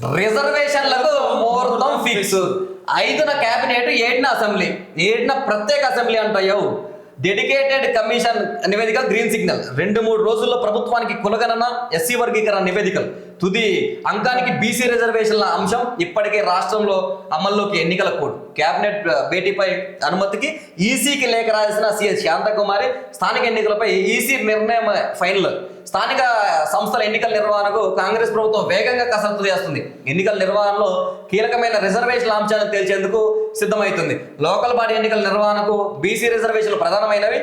రిజర్వేషన్లకు ముహూర్తం ఫిక్స్. ఐదున కేబినెట్ ఏడున అసెంబ్లీ. ఏడున ప్రత్యేక అసెంబ్లీ అంటాయో? డెడికేటెడ్ కమిషన్ నివేదిక గ్రీన్ సిగ్నల్. రెండు మూడు రోజుల్లో ప్రభుత్వానికి కులగణన ఎస్సీ వర్గీకరణ నివేదికలు. తుది అంకానికి బీసీ రిజర్వేషన్ల అంశం ఇప్పటికే రాష్ట్రంలో అమల్లోకి ఎన్నికల కోడ్. కేబినెట్ భేటీపై అనుమతికి ఈసీకి లేఖ రాసిన సిఎస్ శాంతకుమారి స్థానిక ఎన్నికలపై ఈసీ నిర్ణయం ఫైనల్. స్థానిక సంస్థల ఎన్నికల నిర్వహణకు కాంగ్రెస్ ప్రభుత్వం వేగంగా కసరత్తు చేస్తుంది. ఎన్నికల నిర్వహణలో కీలకమైన రిజర్వేషన్ల అంశాలను తేల్చేందుకు సిద్ధమవుతుంది. లోకల్ బాడీ ఎన్నికల నిర్వహణకు బీసీ రిజర్వేషన్లు ప్రధానమైనవి.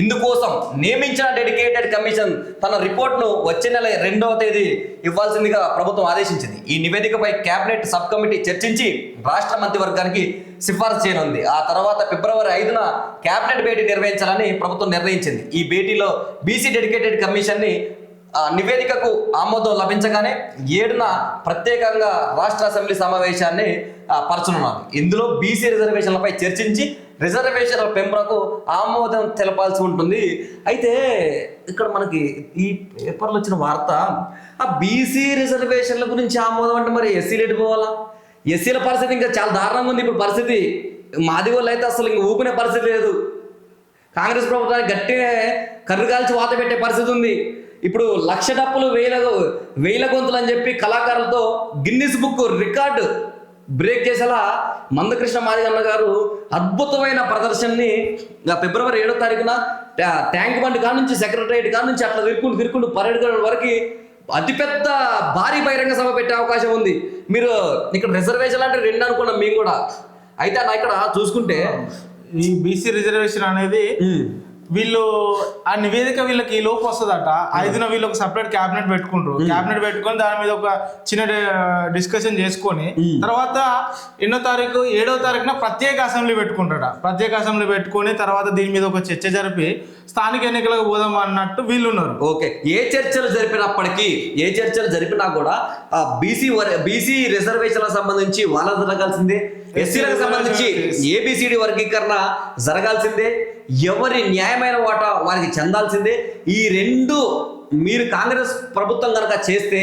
ఇందుకోసం నియమించిన డెడికేటెడ్ కమిషన్ తన రిపోర్ట్ను వచ్చే నెల రెండవ తేదీ ఇవ్వాల్సిందిగా ప్రభుత్వం ఆదేశించింది. ఈ నివేదికపై కేబినెట్ సబ్ కమిటీ చర్చించి రాష్ట్ర మంత్రివర్గానికి సిఫార్సు చేయనుంది. ఆ తర్వాత ఫిబ్రవరి ఐదున కేబినెట్ భేటీ నిర్వహించాలని ప్రభుత్వం నిర్ణయించింది. ఈ భేటీలో బీసీ డెడికేటెడ్ కమిషన్ని ఆ, నివేదికకు ఆమోదం లభించగానే ఏడున ప్రత్యేకంగా రాష్ట్ర అసెంబ్లీ సమావేశాన్ని పరచనున్నారు ఇందులో బీసీ రిజర్వేషన్లపై చర్చించి రిజర్వేషన్ల పెంపునకు ఆమోదం తెలపాల్సి ఉంటుంది. అయితే ఇక్కడ మనకి ఈ పేపర్లో వచ్చిన వార్త ఆ బీసీ రిజర్వేషన్ల గురించి ఆమోదం అంటే మరి ఎస్సీలు ఎటు పోవాలా? ఎస్సీల పరిస్థితి ఇంకా చాలా దారుణంగా ఉంది ఇప్పుడు పరిస్థితి. మాది వాళ్ళు అయితే అసలు ఇంక ఊపునే పరిస్థితి లేదు. కాంగ్రెస్ ప్రభుత్వానికి గట్టిగా కర్రు కాల్చి వాత పెట్టే పరిస్థితి ఉంది. ఇప్పుడు లక్ష డప్పులు వేల వేల గొంతులు అని చెప్పి కళాకారులతో గిన్నిస్ బుక్ రికార్డు బ్రేక్ చేసేలా మందకృష్ణ మాదిగన్న గారు అద్భుతమైన ప్రదర్శనని ఫిబ్రవరి ఏడో తారీఖున ట్యా- ట్యాంక్ బండ్ కాడ నుంచి సెక్రటరియట్ కాడ నుంచి అట్లా తిరుక్కుంటూ తిరుక్కుంటూ పరేడ్ గ్రౌండ్ వరకు అతిపెద్ద భారీ బహిరంగ సభ పెట్టే అవకాశం ఉంది. మీరు ఇక్కడ రిజర్వేషన్ అంటే రెండు అనుకున్నాం మేము కూడా. అయితే నా ఇక్కడ చూసుకుంటే ఈ బీసీ రిజర్వేషన్ అనేది వీళ్ళు ఆ నివేదిక వీళ్ళకి ఈ లోపు వస్తుందట. ఐదున వీళ్ళు ఒక సపరేట్ క్యాబినెట్ పెట్టుకుంటారు. క్యాబినెట్ పెట్టుకొని దాని మీద ఒక చిన్న డిస్కషన్ చేసుకొని తర్వాత ఎన్నో తారీఖు ఏడో తారీఖున ప్రత్యేక అసెంబ్లీ పెట్టుకుంటాడ ప్రత్యేక అసెంబ్లీ పెట్టుకొని తర్వాత దీని మీద ఒక చర్చ జరిపి స్థానిక ఎన్నికలకు పోదాం అన్నట్టు వీళ్ళు ఉన్నారు. ఓకే. ఏ చర్చలు జరిపినప్పటికీ ఏ చర్చలు జరిపినా కూడా ఆ బీసీ బీసీ రిజర్వేషన్లకు సంబంధించి వాళ్ళ జరగాల్సిందే. ఎస్సీలకు సంబంధించి ఏబిసిడి వర్గీకరణ జరగాల్సిందే. ఎవరి న్యాయమైన వాటా వారికి చెందాల్సిందే. ఈ రెండు మీరు కాంగ్రెస్ ప్రభుత్వం కనుక చేస్తే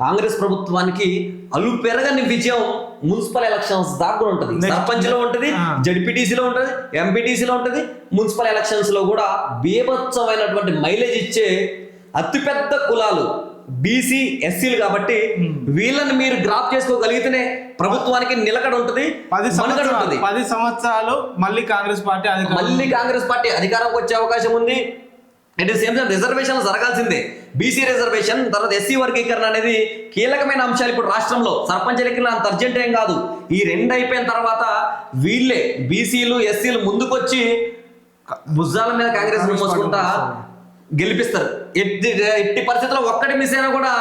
కాంగ్రెస్ ప్రభుత్వానికి అలు పెరగని విజయం మున్సిపల్ ఎలక్షన్స్ దాకా ఉంటుంది. సర్పంచ్లో ఉంటుంది. జడ్పీటీసీలో ఉంటుంది ఎంపీటీసీలో ఉంటుంది మున్సిపల్ ఎలక్షన్స్లో కూడా బీభత్సమైనటువంటి మైలేజ్ ఇచ్చే అతిపెద్ద కులాలు బీసీ ఎస్సీలు కాబట్టి వీళ్ళని మీరు గ్రాప్ చేసుకోగలిగితేనే ప్రభుత్వానికి నిలకడ ఉంటుంది సంవత్సరాలు ఉంటుంది. పది సంవత్సరాలు మళ్ళీ కాంగ్రెస్ పార్టీ మళ్ళీ కాంగ్రెస్ పార్టీ అధికారంకి వచ్చే అవకాశం ఉంది. ఇట్ సేమ్ టైం రిజర్వేషన్ జరగాల్సిందే. బీసీ రిజర్వేషన్ తర్వాత ఎస్సీ వర్గీకరణ అనేది కీలకమైన అంశాలు ఇప్పుడు రాష్ట్రంలో. సర్పంచ్ ఎన్నికలు అంత అర్జెంట్ ఏం కాదు. ఈ రెండు అయిపోయిన తర్వాత వీళ్ళే బీసీలు ఎస్సీలు ముందుకొచ్చి భుజాల మీద కాంగ్రెస్ మోసుకుంటా గెలిపిస్తారు. ఎట్టి ఎట్టి పరిస్థితుల్లో ఒక్కటి మిస్ అయినా కూడా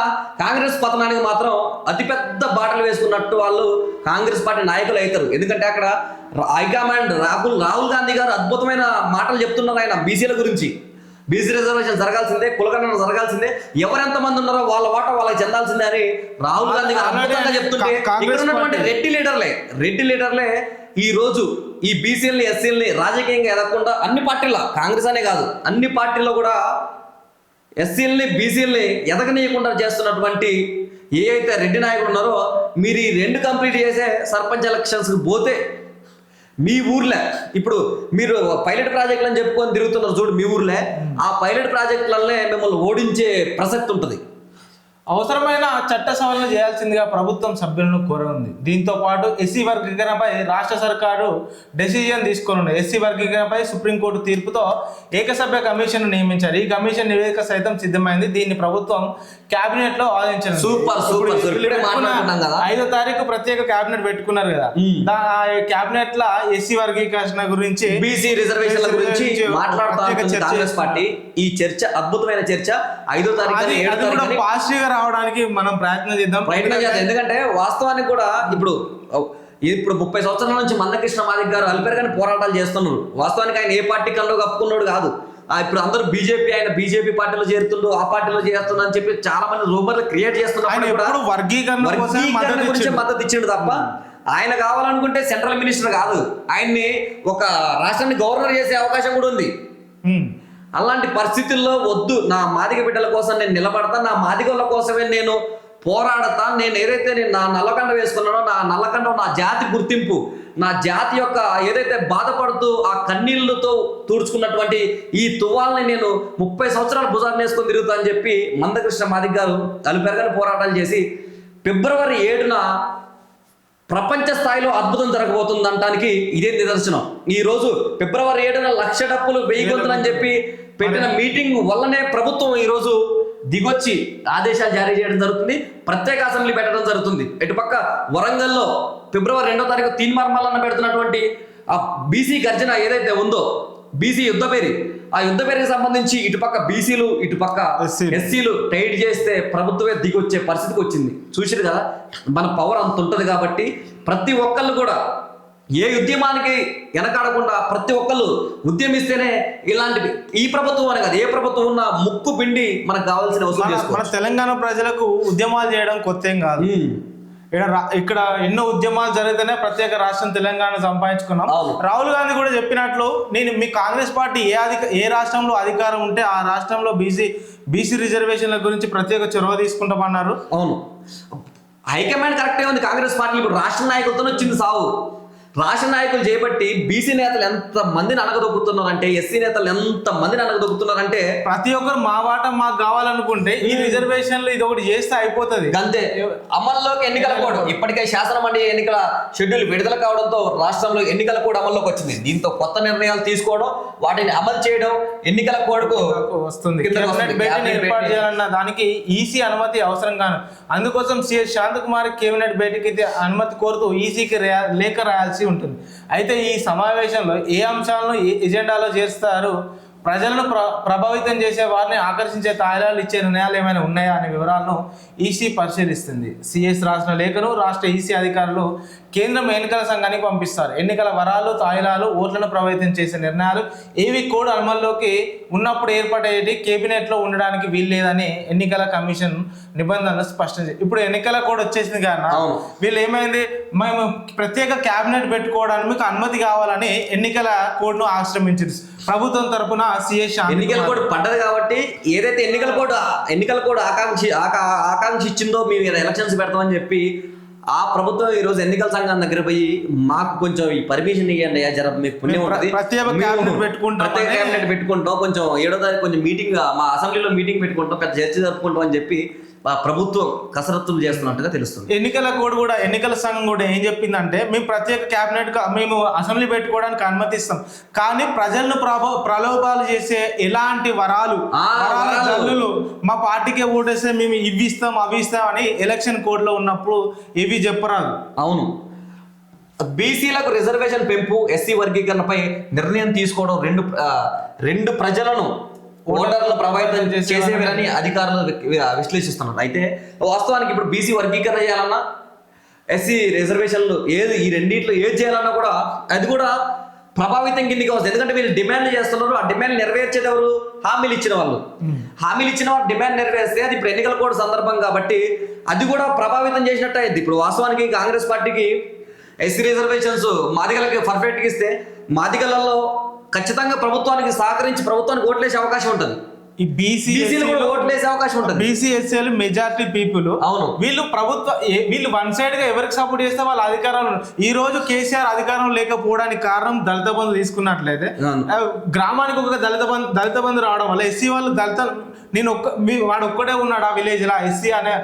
కాంగ్రెస్ పతనానికి మాత్రం అతిపెద్ద బాటలు వేసుకున్నట్టు వాళ్ళు కాంగ్రెస్ పార్టీ నాయకులు అవుతారు ఎందుకంటే అక్కడ హైకమాండ్ రాహుల్ రాహుల్ గాంధీ గారు అద్భుతమైన మాటలు చెప్తున్నారు ఆయన బీసీల గురించి. బీసీ రిజర్వేషన్ జరగాల్సిందే కులగణన జరగాల్సిందే. ఎవరెంత మంది ఉన్నారో వాళ్ళ వాటా వాళ్ళకి చెందాల్సిందే అని రాహుల్ గాంధీ గారు అద్భుతంగా చెప్తుంటే ఇక్కడ ఉన్నటువంటి రెడ్డి లీడర్లే రెడ్డి లీడర్లే ఈ రోజు ఈ బీసీలని ఎస్సీలని రాజకీయంగా ఎదగకుండా అన్ని పార్టీల్లో కాంగ్రెస్ అనే కాదు అన్ని పార్టీల్లో కూడా ఎస్సీలని బీసీలని ఎదగనీయకుండా చేస్తున్నటువంటి ఏ అయితే రెడ్డి నాయకులు ఉన్నారో మీరు ఈ రెండు కంప్లీట్ చేసే సర్పంచ్ ఎలక్షన్స్కి పోతే మీ ఊర్లే. ఇప్పుడు మీరు పైలట్ ప్రాజెక్టులు అని చెప్పుకొని తిరుగుతున్నారు చూడు మీ ఊర్లే. ఆ పైలట్ ప్రాజెక్టులనే మిమ్మల్ని ఓడించే ప్రసక్తి ఉంటుంది. అవసరమైన చట్ట సవరణ చేయాల్సిందిగా ప్రభుత్వం సభ్యులను కోరనుంది. దీంతో పాటు ఎస్సీ వర్గీకరణపై రాష్ట్ర సర్కారు డెసిజన్ తీసుకుని ఎస్సీ వర్గీకరణపై సుప్రీంకోర్టు తీర్పుతో ఏకసభ్య కమిషన్ నియమించారు. ఈ కమిషన్ నివేదిక సైతం సిద్ధమైంది. దీన్ని ప్రభుత్వం కేబినెట్లో ఆదించారు సూపర్. ఐదో తారీఖు ప్రత్యేక కేబినెట్ పెట్టుకున్నారు కదా. కేబినెట్లో ఎస్సీ వర్గీకరణ గురించి బీసీ రిజర్వేషన్ల గురించి కాంగ్రెస్ పార్టీ. ఈ చర్చ అద్భుతమైన చర్చ. ఐదో తారీఖు పాజిటివ్ రావడానికి మనం ప్రయత్నం చేద్దాం. ప్రయత్నం చేద్దాం. ఎందుకంటే వాస్తవానికి కూడా ఇప్పుడు ఇప్పుడు ముప్పై సంవత్సరాల నుంచి మందకృష్ణ మాదిక్ గారు అలిపెరగని పోరాటాలు చేస్తున్నారు. వాస్తవానికి ఆయన ఏ పార్టీ కల్లో కప్పుకున్నాడు కాదు. ఇప్పుడు అందరూ బీజేపీ ఆయన బీజేపీ పార్టీలో చేరుతుండు ఆ పార్టీలో చేరుతుండు అని చెప్పి చాలా మంది రూమర్లు క్రియేట్ చేస్తున్నారు వర్గీకరణ గురించి. మద్దతు ఇచ్చిండు తప్ప ఆయన కావాలనుకుంటే సెంట్రల్ మినిస్టర్ కాదు. ఆయన్ని ఒక రాష్ట్రాన్ని గవర్నర్ చేసే అవకాశం కూడా ఉంది. అలాంటి పరిస్థితుల్లో వద్దు. నా మాదిగ బిడ్డల కోసం నేను నిలబడతా నా మాదిగల కోసమే నేను పోరాడతా. నేను ఏదైతే నేను నా నల్లకండ వేసుకున్నానో నా నల్లకండ నా జాతి గుర్తింపు నా జాతి యొక్క ఏదైతే బాధపడుతూ ఆ కన్నీళ్ళతో తుడుచుకున్నటువంటి ఈ తువాల్ని నేను ముప్పై సంవత్సరాలు భుజాన్ని వేసుకొని తిరుగుతా అని చెప్పి మందకృష్ణ మాదిక్ గారు అలుపెరగని పోరాటాలు చేసి ఫిబ్రవరి ఏడున ప్రపంచ స్థాయిలో అద్భుతం జరగబోతుంది అనడానికి ఇదే నిదర్శనం. ఈ రోజు ఫిబ్రవరి ఏడున లక్ష డప్పులు వెయ్యి గొంతులని చెప్పి పెట్టిన మీటింగ్ వల్లనే ప్రభుత్వం ఈ రోజు దిగొచ్చి ఆదేశాలు జారీ చేయడం జరుగుతుంది ప్రత్యేక అసెంబ్లీ పెట్టడం జరుగుతుంది ఇటుపక్క వరంగల్లో ఫిబ్రవరి రెండో తారీఖు తీన్మార్మల్లన్న పెడుతున్నటువంటి ఆ బీసీ గర్జన ఏదైతే ఉందో బీసీ యుద్ధ పేరు ఆ యుద్ధ పేరుకి సంబంధించి ఇటుపక్క బీసీలు ఇటుపక్క. ఎస్సీలు టైట్ చేస్తే ప్రభుత్వమే దిగొచ్చే పరిస్థితికి వచ్చింది చూసిరు కదా మన పవర్ అంత ఉంటుంది కాబట్టి ప్రతి ఒక్కళ్ళు కూడా ఏ ఉద్యమానికి వెనకాడకుండా ప్రతి ఒక్కళ్ళు ఉద్యమిస్తేనే ఇలాంటివి. ఈ ప్రభుత్వం అని కాదు ఏ ప్రభుత్వం ఉన్నా ముక్కు పిండి మనకు కావాల్సిన మన తెలంగాణ ప్రజలకు ఉద్యమాలు చేయడం కొత్త ఏం కాదు. ఇక్కడ ఇక్కడ ఎన్నో ఉద్యమాలు జరిగితేనే ప్రత్యేక రాష్ట్రం తెలంగాణ సంపాదించుకున్నాం. రాహుల్ గాంధీ కూడా చెప్పినట్లు నేను మీ కాంగ్రెస్ పార్టీ ఏ అధిక ఏ రాష్ట్రంలో అధికారం ఉంటే ఆ రాష్ట్రంలో బీసీ బీసీ రిజర్వేషన్ల గురించి ప్రత్యేక చొరవ తీసుకుంటామన్నారు. అవును. హైకమాండ్ కరెక్టే ఉంది కాంగ్రెస్ పార్టీ ఇప్పుడు రాష్ట్ర నాయకులతో వచ్చింది సావు. రాష్ట్ర నాయకులు చేపట్టి బీసీ నేతలు ఎంత మందిని అనగదొక్కుతున్నారంటే ఎస్సీ నేతలు ఎంత మందిని అనగదొక్కుతున్నారంటే ప్రతి ఒక్కరు మా వాట మాకు కావాలనుకుంటే ఈ రిజర్వేషన్లు ఇది ఒకటి చేస్తే అయిపోతుంది. అంతే అమల్లోకి ఎన్నికల కోడ్. ఇప్పటికే శాసన మండలి ఎన్నికల షెడ్యూల్ విడుదల కావడంతో రాష్ట్రంలో ఎన్నికల కోడ్ అమల్లోకి వచ్చింది. దీంతో కొత్త నిర్ణయాలు తీసుకోవడం వాటిని అమలు చేయడం ఎన్నికల కోడ్కు వస్తుంది. ఏర్పాటు. చేయాలన్న దానికి ఈసీ అనుమతి అవసరం కాను. అందుకోసం సిఎస్ శాంతకుమార్ కేబినెట్ అయితే అనుమతి కోరుతూ ఈసీకి లేఖ రాయాల్సి ఉంటుంది. అయితే ఈ సమావేశంలో ఏ అంశాలను ఏ ఎజెండాలో చేస్తారు? ప్రజలను ప్ర ప్రభావితం చేసే వారిని ఆకర్షించే తాయిలాలు ఇచ్చే నిర్ణయాలు ఏమైనా ఉన్నాయా అనే వివరాలను ఈసీ పరిశీలిస్తుంది. సిఎస్ రాసిన లేఖను రాష్ట్ర ఈసీ అధికారులు కేంద్రం ఎన్నికల సంఘానికి పంపిస్తారు. ఎన్నికల వరాలు తాయిలాలు ఓట్లను ప్రభావితం చేసే నిర్ణయాలు ఏవి కోడ్ అమల్లోకి ఉన్నప్పుడు ఏర్పాటయ్యేటి కేబినెట్లో ఉండడానికి వీల్లేదని ఎన్నికల కమిషన్ నిబంధనలు స్పష్టం చేసి ఇప్పుడు ఎన్నికల కోడ్ వచ్చేసింది అవును. వీళ్ళు ఏమైంది? మేము ప్రత్యేక కేబినెట్ పెట్టుకోవడానికి మీకు అనుమతి కావాలని ఎన్నికల కోడ్ను ఆశ్రమించారు ప్రభుత్వం తరపున సిఎస్ ఎన్నికల కోడ్ పడ్డది కాబట్టి ఏదైతే ఎన్నికల కోడ్ ఎన్నికల కోడ్ ఆకాంక్షి ఆకా- ఆకాంక్ష ఇచ్చిందో మేము ఎలక్షన్స్ పెడతామని చెప్పి ఆ ప్రభుత్వం ఈ రోజు ఎన్నికల సంఘం దగ్గర పోయి మాకు కొంచెం ఈ పర్మిషన్ ఇవ్వండి అయ్యా జర మీకు పుణ్యం ఉంటుంది. ప్రత్యేక క్యాబినెట్ పెట్టుకుంటాం కొంచెం ఏడో తారీఖు కొంచెం మీటింగ్ మా అసెంబ్లీలో మీటింగ్ పెట్టుకుంటాం. పెద్ద చర్చ జరుపుకుంటాం అని చెప్పి ప్రభుత్వం కసరత్తులు చేస్తున్నట్టుగా తెలుస్తుంది. ఎన్నికల కోడ్ కూడా ఎన్నికల సంఘం కూడా ఏం చెప్పిందంటే మేము ప్రత్యేక కేబినెట్ మేము అసెంబ్లీ పెట్టుకోవడానికి అనుమతిస్తాం. కానీ ప్రజలను ప్రలోభాలు చేసే ఎలాంటి వరాలు. జల్లులు మా పార్టీకే ఓటేస్తే మేము ఇవి ఇస్తాం అవి ఇస్తాం అని ఎలక్షన్ కోడ్లో ఉన్నప్పుడు ఇవి చెప్పరాదు. అవును. బీసీలకు రిజర్వేషన్ పెంపు ఎస్సీ వర్గీకరణపై నిర్ణయం తీసుకోవడం రెండు రెండు ప్రజలను ఓటర్ల ప్రభావితం చేసేవిరని అధికారులు విశ్లేషిస్తున్నారు. అయితే వాస్తవానికి ఇప్పుడు బీసీ వర్గీకరణ చేయాలన్నా ఎస్సీ రిజర్వేషన్లు ఏది ఈ రెండింటిలో ఏది చేయాలన్నా కూడా అది కూడా ప్రభావితం కిందికి వస్తుంది. ఎందుకంటే వీళ్ళు డిమాండ్ చేస్తున్నారు. ఆ డిమాండ్ నెరవేర్చేది ఎవరు? హామీలు ఇచ్చిన వాళ్ళు. హామీలు ఇచ్చిన వాళ్ళు డిమాండ్ నెరవేర్స్తే అది ఇప్పుడు ఎన్నికల కోడ్ సందర్భం కాబట్టి అది కూడా ప్రభావితం చేసినట్టు అయింది ఇప్పుడు వాస్తవానికి కాంగ్రెస్ పార్టీకి ఎస్సీ రిజర్వేషన్స్ మాదిగలకి పర్ఫెక్ట్గా ఇస్తే మాదిగలలో ఖచ్చితంగా ప్రభుత్వానికి సహకరించి ప్రభుత్వానికి ఓట్లేసే అవకాశం ఉంటుంది. ఈ బీసీ కూడా ఓట్లేసే అవకాశం ఉంటుంది. బీసీ ఎస్సీలు మెజారిటీ పీపుల్ అవును. వీళ్ళు ప్రభుత్వ వీళ్ళు వన్ సైడ్గా ఎవరికి సపోర్ట్ చేస్తే వాళ్ళ అధికారంలో ఈ రోజు కేసీఆర్ అధికారం లేకపోవడానికి కారణం దళిత బంధు తీసుకున్నట్లయితే గ్రామానికి ఒక దళిత బంధు దళిత బంధు రావడం వల్ల ఎస్సీ వాళ్ళు దళిత నేను ఒక్క వాడు ఒక్కడే ఉన్నాడు ఆ విలేజ్ లా ఎస్సీ అనే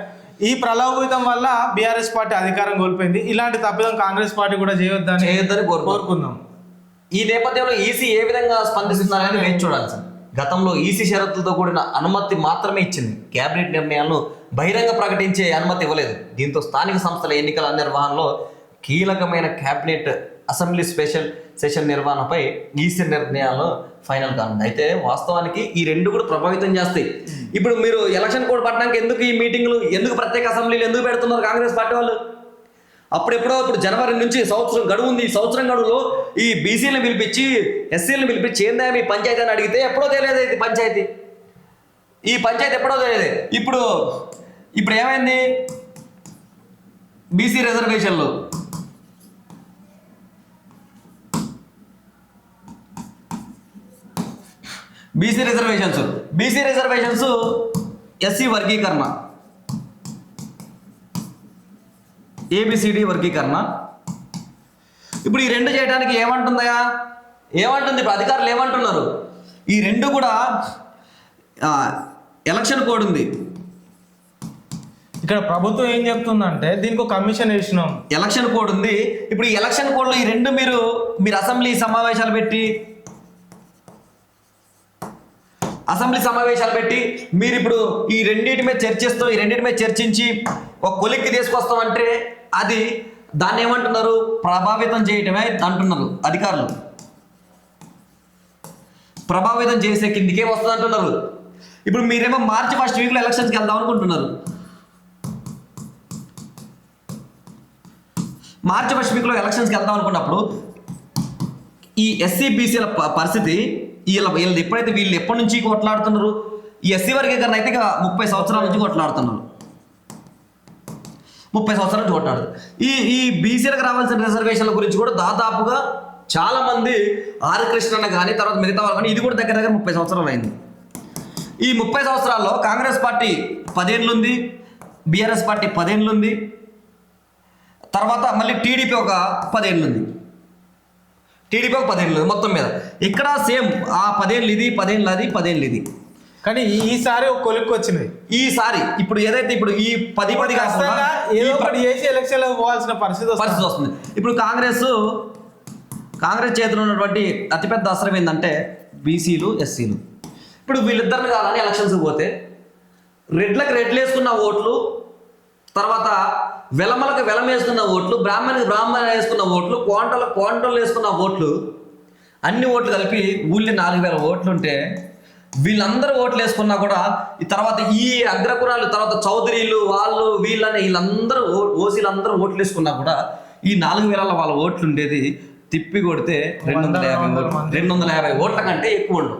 ఈ ప్రలోభితం వల్ల బీఆర్ఎస్ పార్టీ అధికారం కోల్పోయింది. ఇలాంటి తప్పిదం కాంగ్రెస్ పార్టీ కూడా చేయొద్దని చేయొద్దని. కోరుకుందాం. ఈ నేపథ్యంలో ఈసీ ఏ విధంగా స్పందిస్తున్నారని వేచి సార్ గతంలో ఈసీ షరతులతో కూడిన అనుమతి మాత్రమే ఇచ్చింది. కేబినెట్ నిర్ణయాలను బహిరంగ ప్రకటించే అనుమతి ఇవ్వలేదు. దీంతో స్థానిక సంస్థల ఎన్నికల నిర్వహణలో కీలకమైన కేబినెట్ అసెంబ్లీ స్పెషల్ సెషన్ నిర్వహణపై ఈసీ నిర్ణయాలు ఫైనల్ కానుంది అయితే వాస్తవానికి ఈ రెండు కూడా ప్రభావితం చేస్తాయి. ఇప్పుడు మీరు ఎలక్షన్ కోడ్ పట్టడానికి ఎందుకు ఈ మీటింగ్లు ఎందుకు ప్రత్యేక అసెంబ్లీలు ఎందుకు పెడుతున్నారు కాంగ్రెస్ పార్టీ వాళ్ళు? అప్పుడెప్పుడో ఇప్పుడు జనవరి నుంచి సంవత్సరం గడువు ఉంది. ఈ సంవత్సరం గడువులో ఈ బీసీలను పిలిపించి ఎస్సీలను పిలిపించి ఏందా మీ పంచాయతీ అని అడిగితే ఎప్పుడో తెలియదు ఇది పంచాయతీ. ఈ పంచాయతీ ఎప్పుడో తెలియదు. ఇప్పుడు ఇప్పుడు ఏమైంది? బీసీ రిజర్వేషన్లు. BC reservations. BC reservations SC వర్గీకరణ. ఏబిసిడి వర్గీకరణ. ఇప్పుడు ఈ రెండు చేయడానికి ఏమంటుందయా ఏమంటుంది? ఇప్పుడు అధికారులు ఏమంటున్నారు? ఈ రెండు కూడా ఎలక్షన్ కోడ్ ఉంది. ఇక్కడ ప్రభుత్వం ఏం చెప్తుందంటే దీనికి ఒక కమిషన్ వేసినాం. ఎలక్షన్ కోడ్ ఉంది. ఇప్పుడు ఈ ఎలక్షన్ కోడ్లో ఈ రెండు మీరు మీరు అసెంబ్లీ సమావేశాలు పెట్టి అసెంబ్లీ సమావేశాలు పెట్టి మీరు ఇప్పుడు ఈ రెండింటి మీద చర్చిస్తూ ఈ రెండింటి మీద చర్చించి ఒక కొలిక్కి తీసుకొస్తామంటే అది దాన్ని ఏమంటున్నారు? ప్రభావితం చేయటమే అంటున్నారు అధికారులు. ప్రభావితం చేసే కిందికే వస్తుంది అంటున్నారు. ఇప్పుడు మీరేమో మార్చి ఫస్ట్ వీక్లో ఎలక్షన్స్కి వెళ్దాం అనుకుంటున్నారు. మార్చి ఫస్ట్ వీక్లో ఎలక్షన్స్కి వెళ్దాం అనుకున్నప్పుడు ఈ ఎస్సీ బీసీల ప- పరిస్థితి వీళ్ళ వీళ్ళు ఎప్పుడైతే వీళ్ళు ఎప్పటి నుంచి కొట్లాడుతున్నారు? ఈ ఎస్సీ వర్గీకరణ అయితే ఇక ముప్పై సంవత్సరాల నుంచి కొట్లాడుతున్నారు. ముప్పై సంవత్సరాల నుంచి కొట్లాడు ఈ ఈ బీసీలకు రావాల్సిన రిజర్వేషన్ల గురించి కూడా దాదాపుగా చాలా మంది ఆర్ కృష్ణన్న కానీ తర్వాత మిగతా వాళ్ళు కానీ ఇది కూడా దగ్గర దగ్గర ముప్పై సంవత్సరాలు అయింది. ఈ ముప్పై సంవత్సరాల్లో కాంగ్రెస్ పార్టీ పదేళ్ళు ఉంది బీఆర్ఎస్ పార్టీ పదేళ్ళు ఉంది తర్వాత మళ్ళీ టీడీపీ ఒక పదేళ్ళు టీడీపీ పదేళ్ళు మొత్తం మీద. ఇక్కడ సేమ్ ఆ పదేళ్ళు ఇది పదేళ్ళు అది పదేళ్ళు ఇది. కానీ ఈసారి ఒక కొలిక్కి వచ్చినాయి. ఈసారి ఇప్పుడు ఏదైతే ఇప్పుడు ఈ పది పది కాకుండా చేసి ఎలక్షన్లో పోవాల్సిన పరిస్థితి పరిస్థితి వస్తుంది. ఇప్పుడు కాంగ్రెస్ కాంగ్రెస్ చేతిలో ఉన్నటువంటి అతిపెద్ద అస్త్రం ఏంటంటే బీసీలు ఎస్సీలు. ఇప్పుడు వీళ్ళిద్దరిని కాదని ఎలక్షన్స్కి పోతే రెడ్లకు రెడ్లు వేసుకున్న ఓట్లు తర్వాత వెలమలకు వెలం వేసుకున్న ఓట్లు బ్రాహ్మణికి బ్రాహ్మణ వేసుకున్న ఓట్లు కోంటలకు కోంటలు వేసుకున్న ఓట్లు అన్ని ఓట్లు కలిపి ఊళ్ళో నాలుగు వేల ఓట్లు ఉంటే వీళ్ళందరూ ఓట్లు వేసుకున్నా కూడా ఈ తర్వాత ఈ అగ్రకురాలు తర్వాత చౌదరీలు వాళ్ళు వీళ్ళని వీళ్ళందరూ ఓసీలందరూ ఓట్లు వేసుకున్నా కూడా ఈ నాలుగు వేల వాళ్ళ ఓట్లు ఉండేది తిప్పి కొడితే రెండు వందల యాభై రెండు వందల యాభై ఓట్ల కంటే ఎక్కువ ఉండవు.